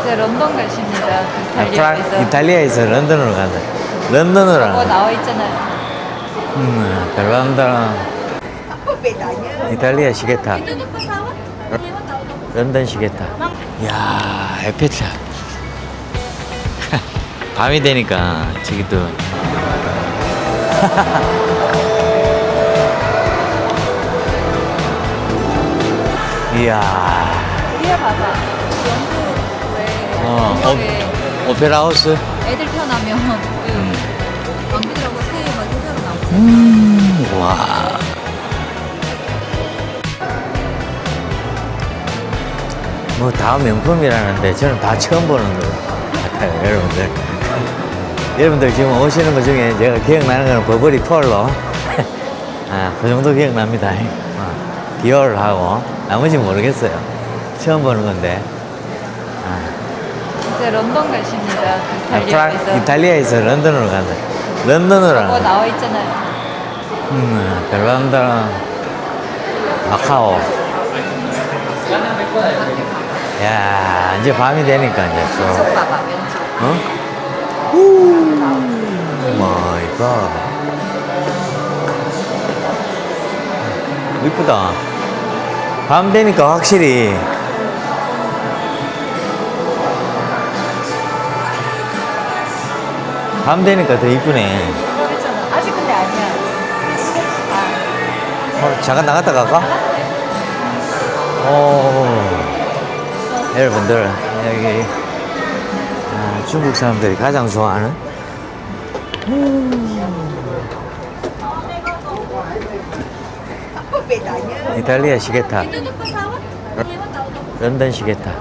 이제 런던 가십니다. 아, 프랑, 이탈리아에서. 이탈리아에서 런던으로 간다. 런던으로 뭐 간다. 나와 있잖아요. 음, 별반다. 이탈리아 시계탑. 런던 시계탑. 이야, 에펠탑. 밤이 되니까 저기 또. 이야. 이야 봐봐. 영국 왜 어, 오, 오페라 하우스. 애들 태어나면 음. 그 왕비들하고 새해 막 회사로 나오고. 음, 와. 뭐 다 명품이라는데 저는 다 처음 보는 거 같아요, 여러분들. 여러분들 지금 오시는 것 중에 제가 기억나는 거는 버버리 폴로. 아, 그 정도 기억납니다. 어, 디올하고 나머지 모르겠어요. 처음 보는 건데. 런던 가십니다. 이탈리아에서. 이탈리아에서 런던으로 간다. 런던으로 뭐. 나와 있잖아요. 음, 별반다. 마카오. 야, 이제 밤이 되니까 이제 또. 왼쪽 봐봐 왼쪽. 어? 오 마이 갓. 이쁘다. 밤 되니까 확실히. 밤 되니까 더 이쁘네. 그렇잖아. 아직 근데 아니야. 어, 잠깐 나갔다 갈까? 오, 여러분들, 여기, 아, 중국 사람들이 가장 좋아하는 이탈리아 시계탑, 런던 시계탑.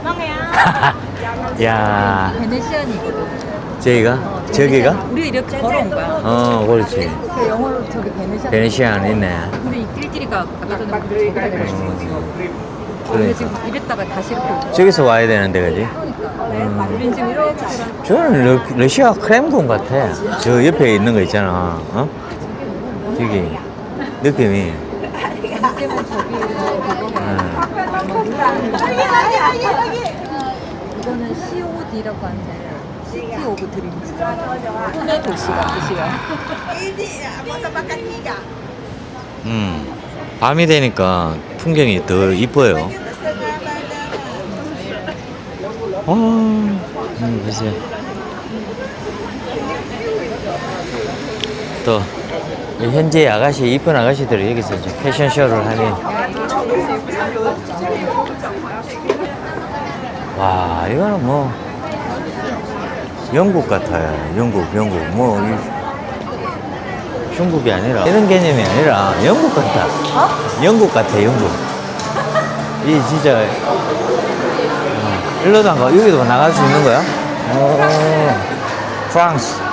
야, 베네시안이거든. 저기가? 저기가? 우리 이렇게 걸어온 거야. 어, 그렇지. 그 영어로 저기 베네시안. 베네시안 있네. 근데 이 띨띨이가 아까 전에 저기다 내렸어. 근데 그러니까. 지금 이랬다가 다시 이렇게 오고. 저기서 와야 되는데, 그지? 그러니까. 우린 지금 이렇게 돌아. 저는 러, 러시아 크렘군 같아. 저 옆에 있는 거 있잖아. 어? 저기 느낌이. 이제는 저기 그거. 음. 이거는 COD라고 하는데 시티 오브 드림즈. 꿈의 도시가 도시가. 음. 밤이 되니까 풍경이 더 이뻐요. 어, 음, 보세요. 또 현재 아가씨 이쁜 아가씨들이 여기서 이제 패션쇼를 하니 와 이거는 뭐 영국 같아요 영국 영국 뭐 이, 중국이 아니라 이런 개념이 아니라 영국 같다 영국 같아 영국 이 진짜 어, 일로도 안 가, 여기도 나갈 수 있는 거야? 오, 프랑스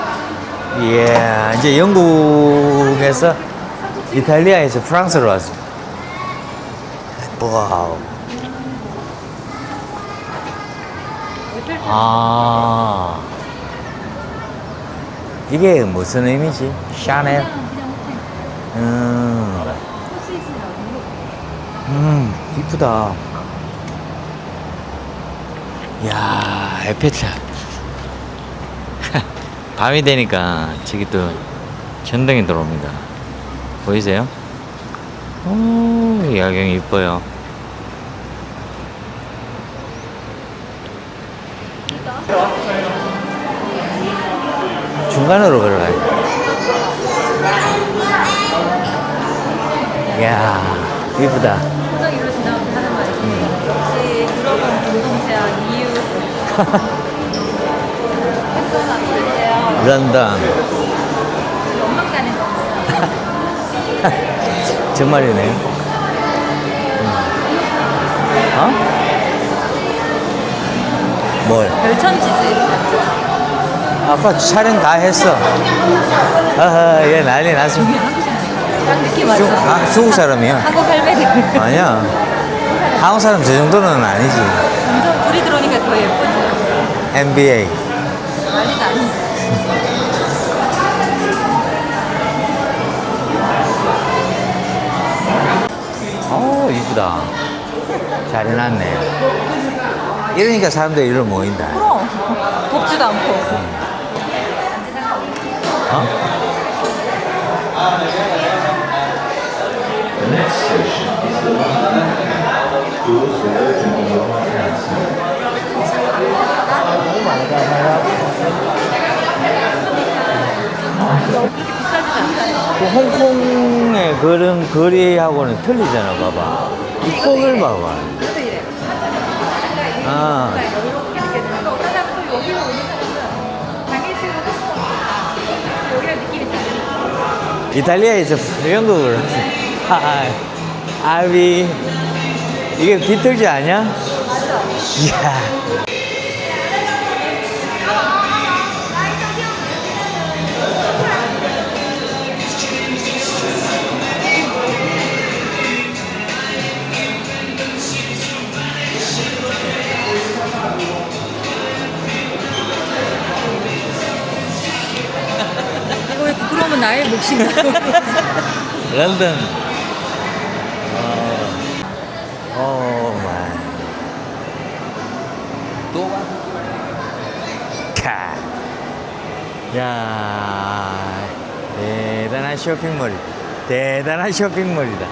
예, 이제 영국에서 이탈리아에서 프랑스로 왔어. 와우. 아. 이게 무슨 의미지? 샤넬? 음. 음, 이쁘다. 야, 에펠탑. 밤이 되니까 저기 또 전등이 들어옵니다. 보이세요? 오, 이 야경이 이뻐요. 중간으로 걸어가야 돼. 이야, 이쁘다. 런던. 거. 정말이네. 어? 뭘? 별천지지. 아까 촬영 다 했어. 아하, 얘 난리 났습니다. 딱 느낌 중, 왔어. 아, 중국 사람이야. 한국 할매들. 아니야. 한국 사람 저 정도는 아니지. 점점 불이 들어오니까 더 예쁘지. NBA. 난리도 아니지. 오, 이쁘다. 잘 해놨네. 이러니까 사람들이 이리로 모인다. 그럼 덥지도 않고. 어? 그 홍콩의 그런 거리하고는 틀리잖아, 봐봐. 이 폭을 봐봐. 아, 이탈리아에서 하지. 아, 아비. 이게 비틀즈 아니야? 이야. 부끄러우면 나의 몫인가? 런던. 어, 오 마이. 또 봐. 카. 야, 대단한 쇼핑몰이다. 대단한 쇼핑몰이다.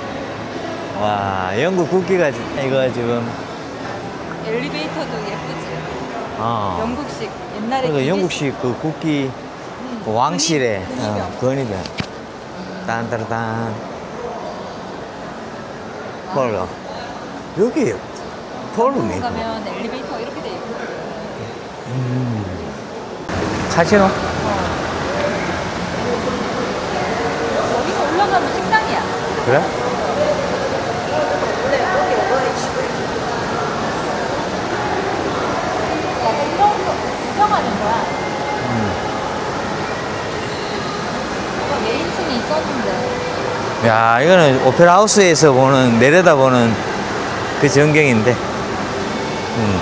와, 영국 국기가 지- 이거 지금 엘리베이터도 예쁘지. 어. 영국식 옛날에 그러니까 영국식 그 국기 그 왕실의 어, 건이다. 딴따라딴. 폴로. 여기 폴로네. 한국 가면 엘리베이터 이렇게 돼 있고. 카지노? 여기서 올라가면 식당이야. 그래 여기 오버레이치. 약간 이런 거 구경하는 거야. 뭔가 메인층이 있었는데. 야, 이거는 오페라 하우스에서 보는 내려다보는 그 전경인데. 음.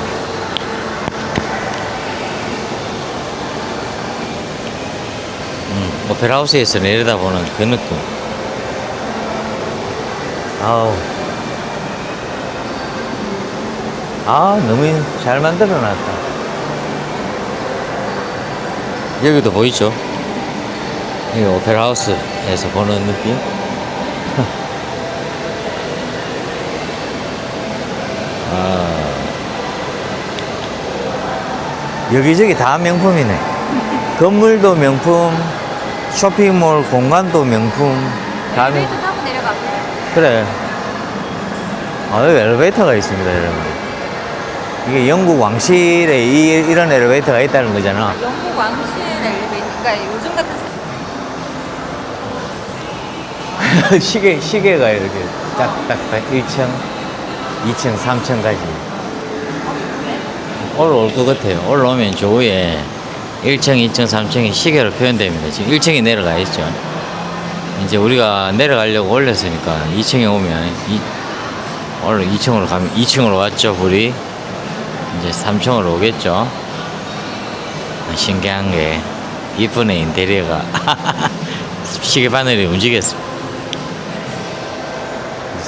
음, 오페라 하우스에서 내려다보는 그 느낌. 아우. 아, 너무 잘 만들어 놨다. 여기도 보이죠? 이 오페라 하우스에서 보는 느낌? 여기저기 다 명품이네. 건물도 명품, 쇼핑몰 공간도 명품. 다 명... 엘리베이터 타고 내려가. 그래. 아, 여기 엘리베이터가 있습니다, 여러분. 이게 영국 왕실에 이, 이런 엘리베이터가 있다는 거잖아. 영국 왕실 엘리베이터. 그러니까 요즘 같은 시계, 시계가 이렇게 딱딱딱 1층, 2층, 3층까지 올라올 것 같아요. 올라오면 저 위에 1층, 2층, 3층이 시계로 표현됩니다. 지금 1층이 내려가 있죠. 이제 우리가 내려가려고 올렸으니까 2층에 오면 이, 올라 2층으로 가면 2층으로 왔죠, 불이. 이제 3층으로 오겠죠. 신기한 게 이쁜의 인테리어가 시계 바늘이 움직였습니다.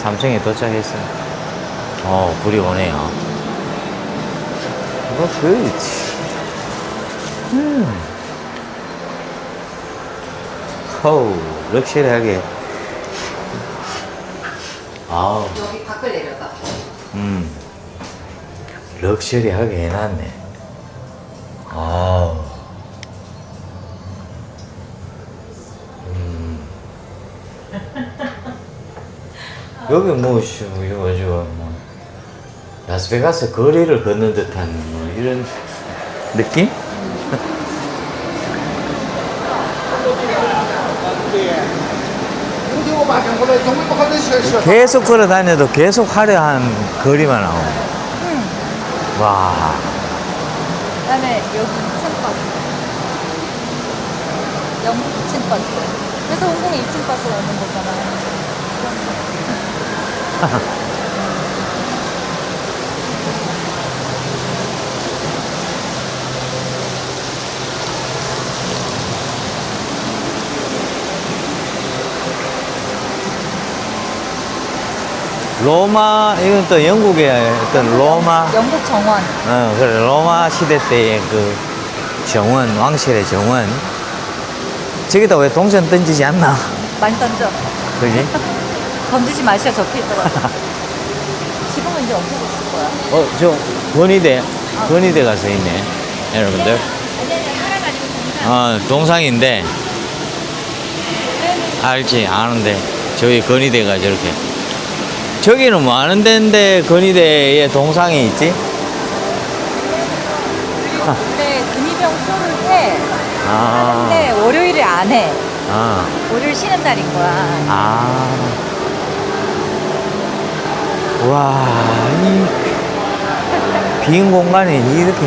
3층에 도착했어요. 어, 불이 오네요. 이거 good. 음. 호우, 럭셔리하게. 아우, 여기 밖을 내려가. 음. 럭셔리하게 해놨네. 아우. 음. 여기 뭐, 씨, 뭐 이거, 저, 뭐, 라스베가스 거리를 걷는 듯한 뭐 이런 느낌? 계속 걸어 다녀도 계속 화려한 거리만 나오고. 와. 그 다음에 여기 2층 버스. 영국 2층 버스. 그래서 홍콩에 2층 버스가 오는 거잖아. 로마 이건 또 영국의 어떤 로마 영국 정원. 어 그래 로마 시대 때의 그 정원 왕실의 정원 저기다 왜 동전 던지지 않나 많이 던져. 그지? 던지지 마시오 적혀 있더라고. 지금은 이제 없어졌을 거야. 어저 건의대 건의대 가서 있네 여러분들 어 동상인데 알지 아는데 저기 건의대가 저렇게 저기는 뭐 아는 데인데 건의대에 동상이 있지? 근데 근위병 쇼를 해. 아, 하는데 월요일에 안 해. 아, 월요일 쉬는 날인 거야. 아. 와, 이 빈 공간에 이렇게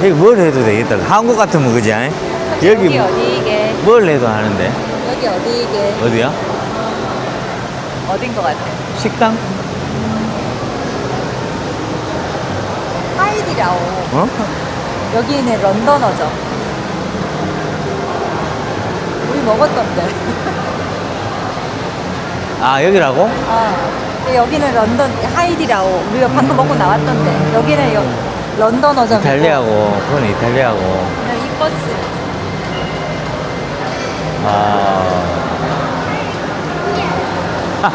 여기 뭘 해도 되겠다. 한국 같으면 그지? 아이? 여기 여기 어디 이게? 뭘 해도 하는데 여기 어디 이게? 어디야? 어딘 것 같아? 식당? 하이디라오. 어? 여기는 런던어죠. 우리 먹었던데. 아 여기라고? 어. 근데 여기는 런던 하이디라오. 우리가 방금 먹고 나왔던데. 여기는 여, 런던 어점. 이탈리아고 그건 이탈리아고. 이 버스. 아. 2층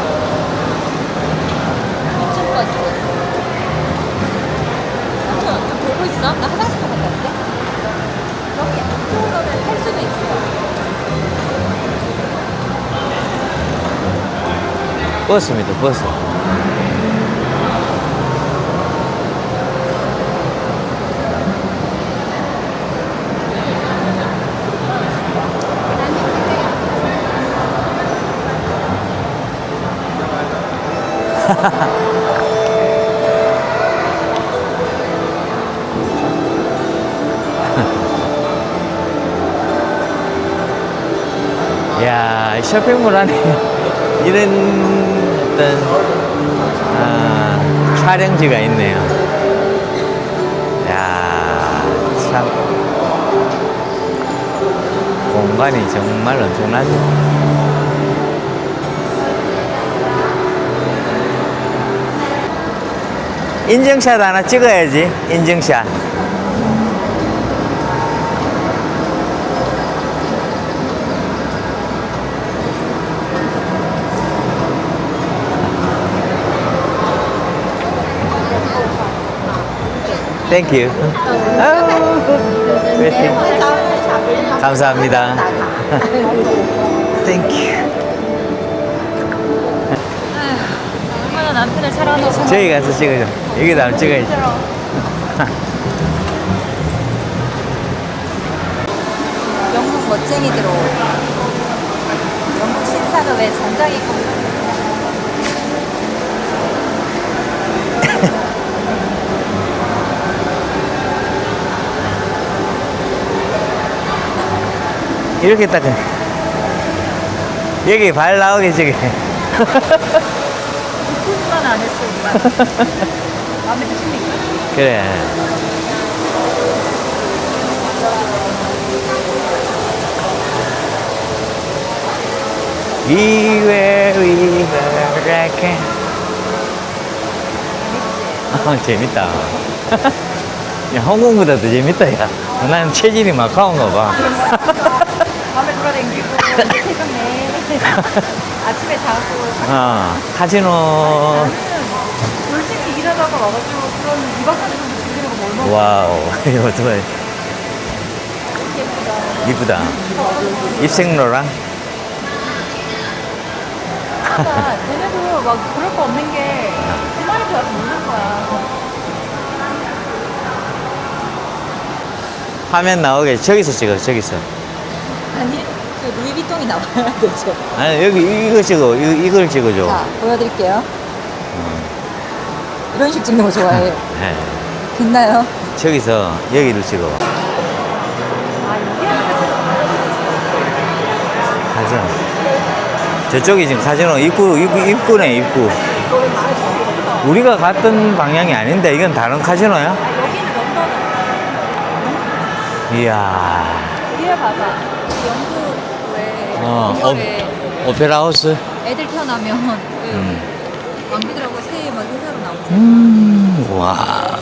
버스. 삼촌 좀 보고 있어? 나 화장실 좀 갔다 올게. 여기 이쪽으로는 탈 수도 있어. 버스입니다 버스. 야 쇼핑몰 안에 이런 어떤 아, 촬영지가 있네요. 야, 참 공간이 정말 엄청나죠. 인증샷 하나 찍어야지. 인증샷. Thank you. 네. 감사합니다. Thank you. 남편을 사랑하는 저기 가서 찍어줘. 여기다 한번 찍어야지. 영국 멋쟁이들로 영국 신사가 왜 정장 입고 이렇게 딱 여기 발 나오게 저기. 안 했어 오빠 마음에 드십니까? 그래. Like a- 어, 재밌다. 야, 홍콩보다 더 재밌다, 야. 난 체질이 마카오인가 봐. 밤에 돌아다니고 아침에 자고 어, 카지노. 나는 열심히 일하다가 와가지고 그런 2박 3일 정도 즐기려고 뭘 먹어 와우. 이거 좀 예쁘다 이쁘다. 입생로랑. 그러니까 쟤네도 막 그럴 거 없는 게 주말에 와서 노는 거야 화면 나오게 저기서 찍어, 저기서. 루이비통이 나와야 되죠 아니, 여기 이거 찍어, 이거, 이걸 찍어줘. 자 보여드릴게요 이런 식 찍는 거 좋아해요 네. 됐나요? 저기서 여기를 찍어. 아 가전. 저쪽이 지금 카지노 입구, 입구, 입구네, 입구. 우리가 갔던 방향이 아닌데, 이건 다른 카지노야? 아 여기는 런던은 이야. 여기에 봐봐 그영 국왜 어, 공연에 오페라 하우스? 애들 태어나면 그 음. 왕비들하고 새해 막 인사로 나오죠. 음, 와.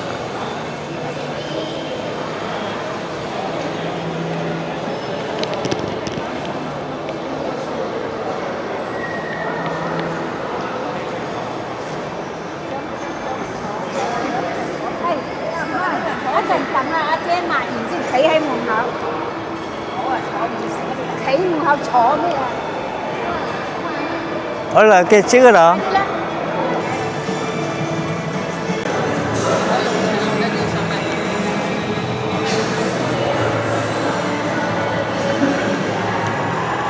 올라갈게 찍어라.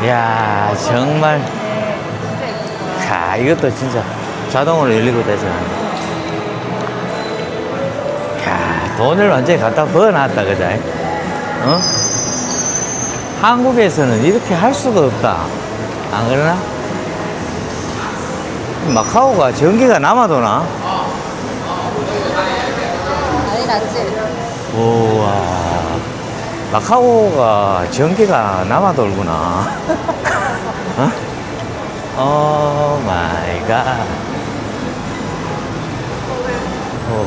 야 정말 자 이것도 진짜 자동으로 열리고 되잖아 야 돈을 완전히 갖다 부어놨다 그자 어? 한국에서는 이렇게 할 수가 없다 안 그러나? 마카오가 전기가 남아도나? 난리 났지. 우와 마카오가 전기가 남아 돌구나 어? 오 마이 갓 어,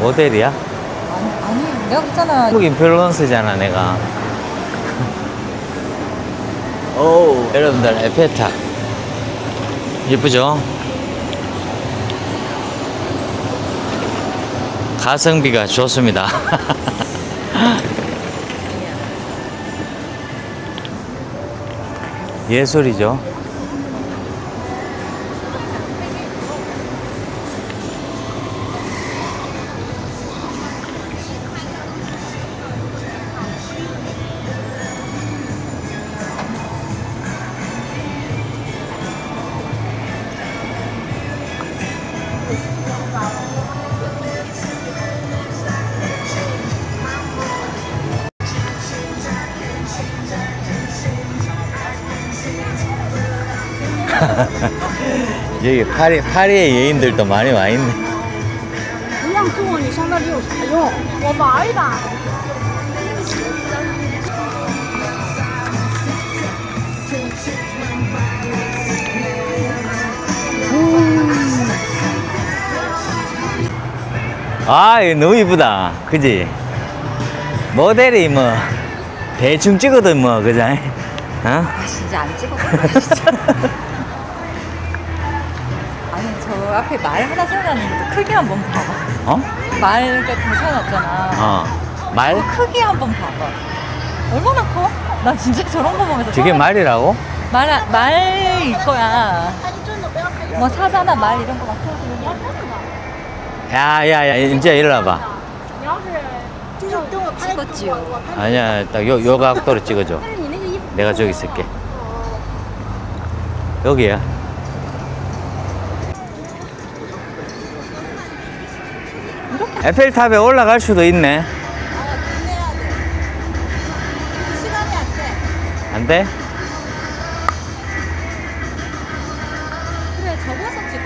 모델이야? 아니, 아니 내가 그랬잖아. 한국 인플루언서잖아 내가 오. 여러분들 에펠탑. 예쁘죠? 가성비가 좋습니다. 예술이죠 여기 파리, 파리의 여인들도 많이 와 있네 不让坐你上那里有啥用我玩一把 아, 이거 너무 이쁘다. 그지? 모델이 뭐, 대충 찍어도 뭐, 그자? 어? 아, 진짜 안 찍었 갑자기 말 하나 생각나는데 크게 한번 봐봐. 어? 말 같은 거 세워놨잖아. 어. 말? 크게 한번 봐봐. 얼마나 커? 나 진짜 저런 거 보면서 저게 말이라고? 말, 말일 거야. 뭐 사자나 말 이런 거막 야야야 이제 일어나봐. 찍었지요. 아니야 딱요 각도로 찍어줘. 내가 저기 있을게. 여기야. 에펠탑에 올라갈 수도 있네. 아, 돈 내야 돼. 시간이 안 돼. 안 돼? 그래, 접어서 찍어.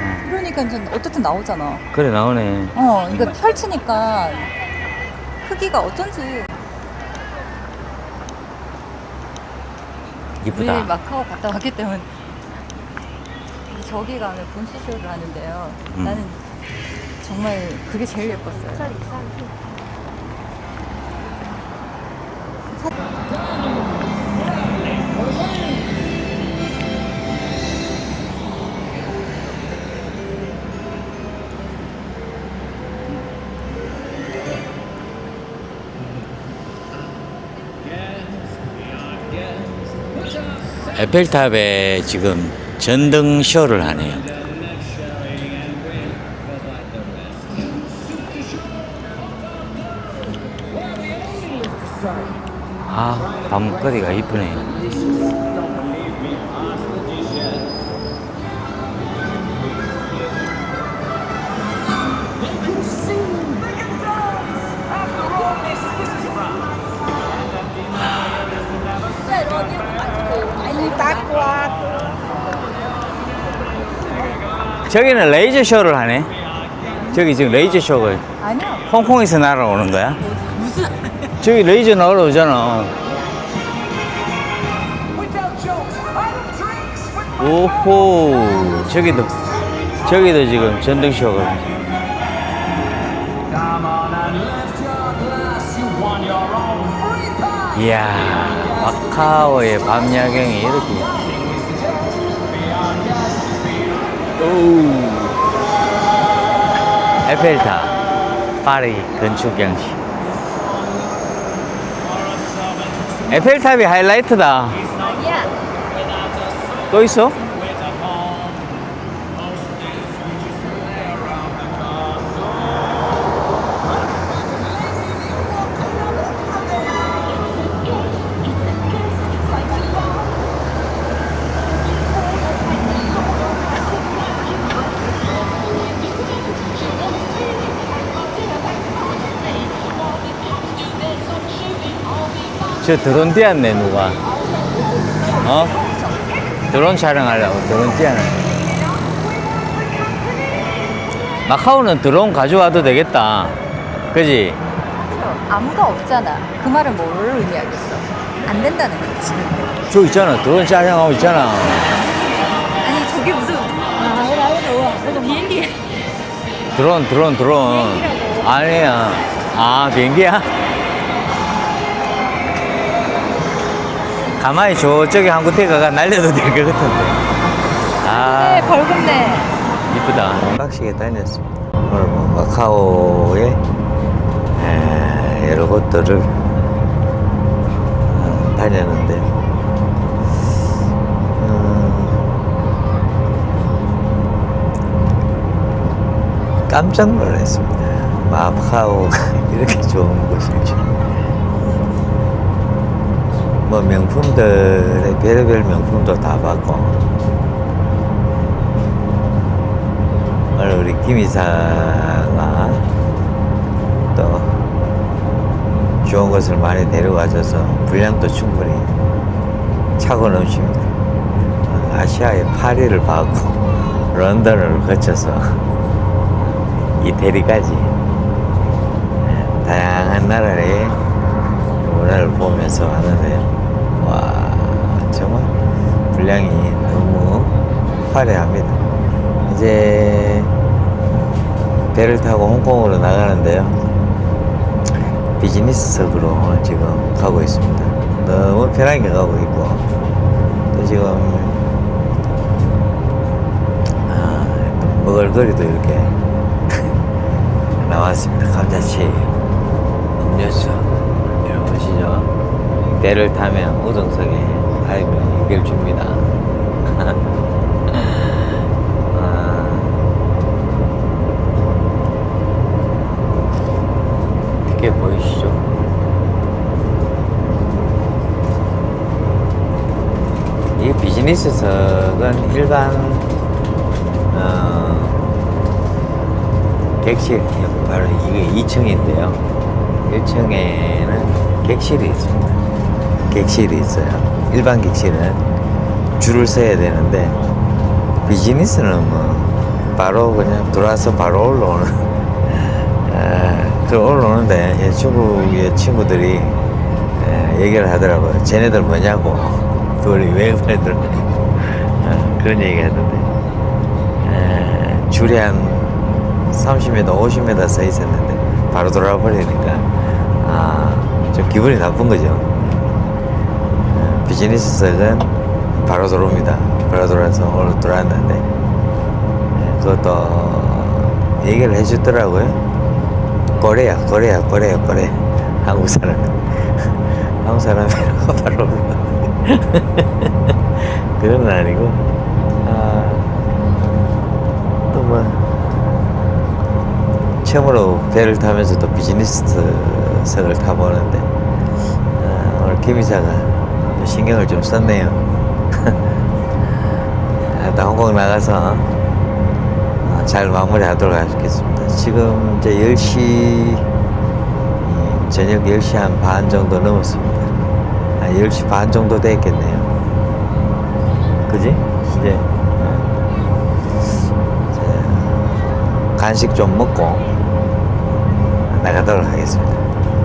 응. 그러니까 이제 어쨌든 나오잖아. 그래, 나오네. 어, 이거 펼치니까 크기가 어쩐지. 우리 이쁘다. 마카오 갔다 왔기 때문에 저기 가면 분수쇼를 하는데요. 음. 나는 정말 그게 제일 예뻤어요. 에펠탑에 지금 전등 쇼를 하네요. 아, 밤거리가 이쁘네요. 저기는 레이저 쇼를 하네. 저기 지금 레이저 쇼가 아니야. 홍콩에서 날아오는 거야? 저기 레이저 날아오잖아. 오호. 저기도 저기도 지금 전등쇼가. 이야 마카오의 밤 야경이 이렇게. 오 에펠탑 파리 건축 양식 에펠탑이 하이라이트다 또 있어? 저 드론 띄었네 누가 어? 드론 촬영하려고 드론 띄었네 마카오는 드론 가져와도 되겠다 그지? 아무가 없잖아. 그 말은 뭘 의미하겠어? 안 된다는 거지. 저 있잖아 드론 촬영하고 있잖아 아니 저게 무슨 아 알아 알아 그래도 비행기 드론 드론 드론 비행기라고. 아니야 아 비행기야? 가만히 저쪽에 한 군데 가가 날려도 될 것 같은데 아 네 벌금네. 이쁘다. 빡시게 다녔습니다. 오늘 뭐 마카오의 에, 여러 곳들을 어, 다녔는데 음, 깜짝 놀랐습니다. 마카오가 이렇게 좋은 곳인지. 뭐 명품들의 별의별 명품도 다 봤고 오늘 우리 김 이사가 또 좋은 것을 많이 데려가줘서 분량도 충분히 차고 넘칩니다. 어, 아시아의 파리를 받고 런던을 거쳐서 이태리까지 예, 다양한 나라의 문화를 보면서 왔는데요. 분량이 너무 화려합니다. 이제 배를 타고 홍콩으로 나가는데요. 비즈니스석으로 지금 가고 있습니다. 너무 편하게 가고 있고 또 지금 아, 또 먹을거리도 이렇게 나왔습니다. 감자칩, 음료수 이런 것이죠. 배를 타면 우등석에 타면 이걸 줍니다. 아, 이게 보이시죠? 이게 비즈니스석은 일반 어, 객실 바로 이게 2층인데요. 1층에는 객실이 있습니다. 객실이 있어요. 일반 객실은 줄을 서야 되는데 비즈니스는 뭐 바로 그냥 들어와서 바로 올라오는 아, 그 올라오는데 예, 중국의 친구들이 에, 얘기를 하더라고요. 쟤네들 뭐냐고 둘이 외국애들 아, 그런 얘기 하던데 에, 줄이 한 30m, 50m 서 있었는데 바로 돌아와 버리니까 아, 좀 기분이 나쁜 거죠. 에, 비즈니스석은 바로 들어옵니다. 바로 들어와서 오늘 들어왔는데 에, 그것도 얘기를 해주더라고요. 거래야, 거래야, 거래야, 거래. 한국 사람. 한국 사람이라고 바로. 그건 아니고, 아, 또 뭐, 처음으로 배를 타면서 또 비즈니스석을 타보는데, 아, 오늘 김이사가 또 신경을 좀 썼네요. 아, 또 홍콩 나가서 어, 잘 마무리하도록 하겠습니다. 지금 이제 10시 음, 저녁 10시 한 반 정도 넘었습니다. 한 10시 반 정도 됐겠네요. 그지? 어, 이제 간식 좀 먹고 나가도록 하겠습니다.